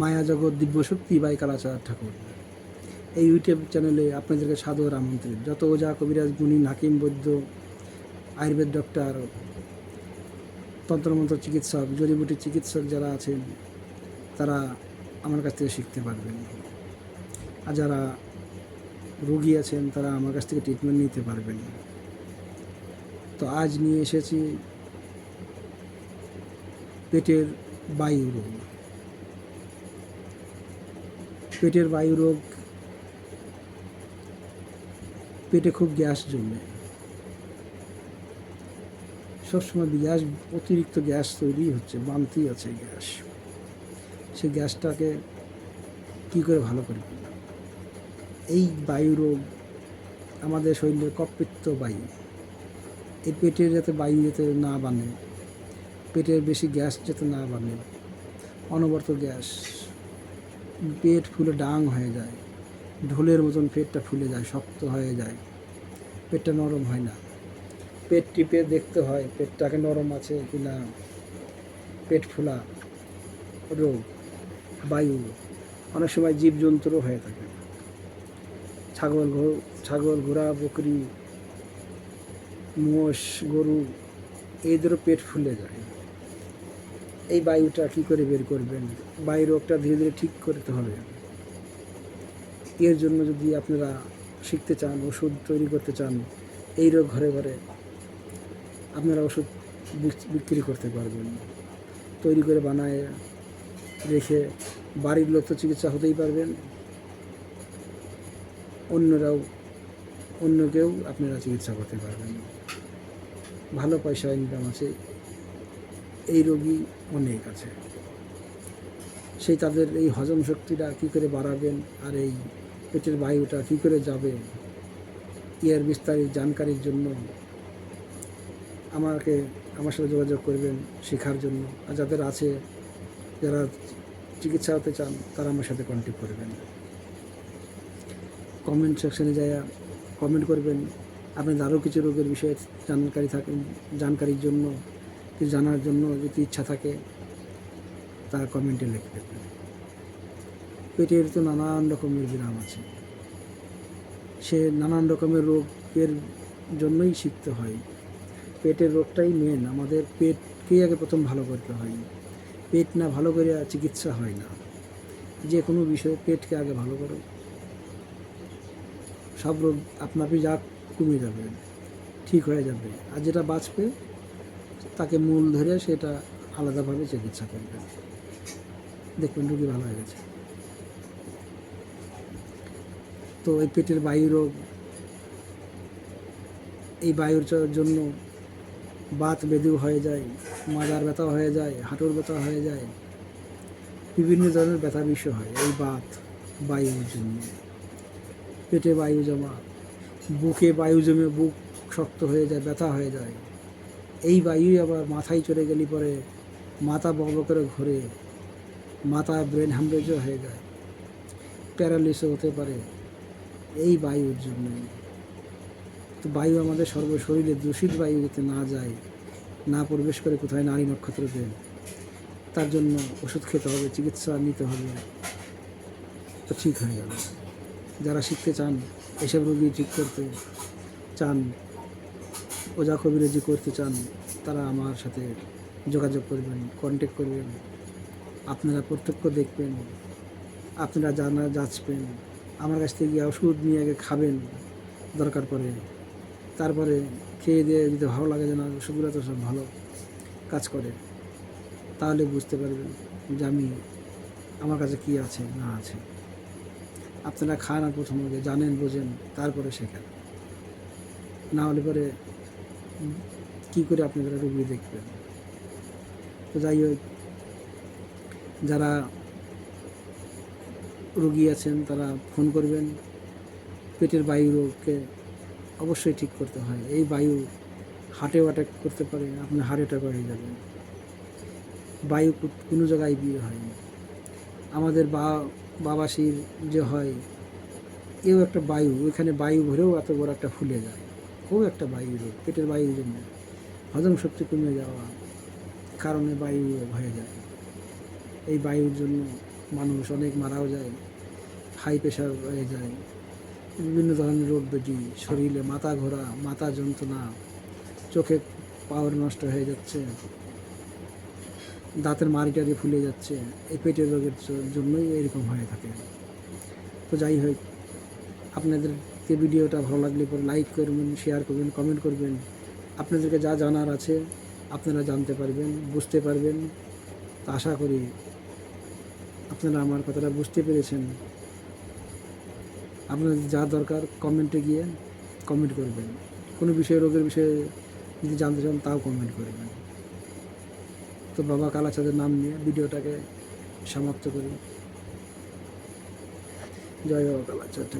মায়া জগৎ দিব্যশক্তি বাই কালাচার ঠাকুর। এই ইউটিউব চ্যানেলে আপনাদেরকে সাদর আমন্ত্রিত যত ওজা, কবিরাজ গুণী হাকিম, বৈদ্য, আয়ুর্বেদ ডক্টর তন্ত্রমন্ত্র চিকিৎসক, জড়িবুটি চিকিৎসক যারা আছেন, তারা আমার কাছ থেকে শিখতে পারবেন। আর যারা রোগী আছেন, তারা আমার কাছ থেকে ট্রিটমেন্ট নিতে পারবেন। তো আজ নিয়ে এসেছি পেটের বায়ু রোগ। পেটের বায়ু রোগ, পেটে খুব গ্যাস জমে। সবসময় গ্যাস, অতিরিক্ত গ্যাস তৈরি হচ্ছে বান্তি আছে গ্যাস। সেই গ্যাসটাকে কী করে ভালো করবে? এই বায়ু রোগ আমাদের শরীরে কপিত্ত বায়ু। এই পেটের যাতে বায়ু যাতে না বানে, পেটের বেশি গ্যাস যাতে না বানে, অনবরত গ্যাস পেট ফুলে ডাং হয়ে যায়। ঢোলের মতন পেটটা ফুলে যায়, শক্ত হয়ে যায়। পেটটা নরম হয় না। পেট টিপে দেখতে হয়, পেটটাকে নরম আছে কি না। পেট ফোলা, রোগ, বায়ু, অনেক সময় জীবজন্তুরও হয়ে থাকে। ছাগল ছাগল, ঘোড়া, বকরি, মোষ, গরু, এদেরও পেট ফুলে যায়। এই বায়ুটা কি করে বের করবেন? বায়ু রোগটা ধীরে ধীরে ঠিক করতে হবে। এর জন্য যদি আপনারা শিখতে চান, ওষুধ তৈরি করতে চান, এই রোগ ঘরে ঘরে আপনারা ওষুধ বিক- বিক্রি করতে পারবেন। তৈরি করে বানায় রেখে বাড়ির লোক তো চিকিৎসা হতেই পারবেন। অন্যরাও অন্য কেউ আপনারা চিকিৎসা করতে পারবেন। ভালো পয়সা ইনকাম আছে। এই রোগী অনেক আছে। সেই তাদের এই হজম শক্তিটা কী করে বাড়াবেন আর এই পেটের বায়ুটা কী করে যাবে, এর বিস্তারিত জানকারির জন্য আমাকে, আমার সাথে যোগাযোগ করবেন শেখার জন্য। আর যাদের আছে, যারা চিকিৎসা হতে চান, তারা আমার সাথে কন্ট্যাক্ট করবেন। কমেন্ট সেকশনে যায় কমেন্ট করবেন। আপনাদের আরও কিছু রোগের বিষয়ে জানকারি থাকেন, জানকারির জন্য কিছু জানার জন্য যদি ইচ্ছা থাকে, তা কমেন্টে লিখবেন পেটের তো নানান রকমের বিরাম আছে। সে নানান রকমের রোগের জন্যই শিখতে হয়। পেটের রোগটাই মেন আমাদের পেটকেই আগে প্রথম ভালো করতে হয়। পেট না ভালো করে চিকিৎসা হয় না। যে কোনো বিষয়ে পেটকে আগে ভালো করো। সব রোগ আপনা আপনি যা কমে যাবে, ঠিক হয়ে যাবে। আর যেটা বাঁচবে তাকে মূল ধরে সেটা আলাদাভাবে চিকিৎসা করবে। দেখবেন রুগী ভালো হয়ে গেছে। তো এই পেটের বায়ু রোগ, এই বায়ুর জন্য বাত বেদু হয়ে যায়, মাজার ব্যথা হয়ে যায়, হাঁটুর ব্যথা হয়ে যায়। বিভিন্ন ধরনের ব্যথা বিষয় হয় এই বাত, বায়ুর জন্য। পেটে বায়ু জমা, বুকে বায়ু জমে বুক শক্ত হয়ে যায়, ব্যথা হয়ে যায়। এই বায়ুই আবার মাথায় চলে গেলে পরে মাথা বড় করে ঘোরে। মাথা ব্রেন হ্যামরেজও হয়ে যায়। প্যারালিসও হতে পারে। এই বায়ুর জন্য তো বায়ু আমাদের সর্বশরীরে দূষিত বায়ু যাতে না যায়, না প্রবেশ করে কোথায় নারী নক্ষত্র নক্ষত্রতে তার জন্য ওষুধ খেতে হবে, চিকিৎসা নিতে হবে। তো ঠিক হয়ে যাবে যারা শিখতে চান, এসব রোগী ঠিক করতে চান ওজা কবিরাজি করতে চান, তারা আমার সাথে যোগাযোগ করবেন কন্ট্যাক্ট করবেন। আপনারা প্রত্যক্ষ দেখবেন, আপনারা জানা যাচবেন আমার কাছ থেকে গিয়ে ওষুধ নিয়ে আগে খাবেন, দরকার পড়ে। তারপরে খেয়ে দিয়ে যদি ভালো লাগে যে না ওষুধগুলো তো সব ভালো কাজ করে, তাহলে বুঝতে পারবেন যে আমি, আমার কাছে কী আছে, না আছে। আপনারা খান আর প্রথম আগে, জানেন, বোঝেন, তারপরে শেখেন। না হলে পরে কী করে আপনারা রুগী দেখবেন? তো যাই হোক, যারা রুগী আছেন, তারা ফোন করবেন। পেটের বায়ু রোগকে অবশ্যই ঠিক করতে হয়। এই বায়ু হার্টেও অ্যাটাক করতে পারে আপনার হার্ট অ্যাটাক হয়ে যাবে বায়ু কোনো জায়গায় বিয়ে হয় আমাদের বা বাবাসির যে হয়, এও একটা বায়ু ওইখানে বায়ু ভরেও এত বড় একটা ফুলে যায়। খুব একটা বায়ু রোগ, পেটের বায়ুর জন্য হজম শক্তি কমে যাওয়া কারণে বায়ু রোগ হয়ে যায়। এই বায়ুর জন্য মানুষ অনেক মারাও যায় হাই প্রেশার হয়ে যায়। বিভিন্ন ধরনের রোগ ব্যাধি শরীরে মাথা ঘোরা, মাথা যন্ত্রণা, চোখে পাওয়ার নষ্ট হয়ে যাচ্ছে, দাঁতের মারিটারি ফুলে যাচ্ছে, এই পেটের রোগের জন্যই এরকম হয়ে থাকে। তো যাই হোক আপনাদেরকে ভিডিওটা ভালো লাগলে পরে লাইক করবেন শেয়ার করবেন কমেন্ট করবেন। আপনাদেরকে যা জানার আছে আপনারা জানতে পারবেন, বুঝতে পারবেন। আশা করি আপনারা আমার কথাটা বুঝতে পেরেছেন। আপনাদের যা দরকার কমেন্টে গিয়ে কমেন্ট করবেন। কোনো বিষয়ে, রোগের বিষয়ে যদি জানতে চান তাও কমেন্ট করবেন। তো বাবা কালাচাঁদের নাম নিয়ে ভিডিওটাকে সমাপ্ত করি। জয় বাবা কালাচাঁদ।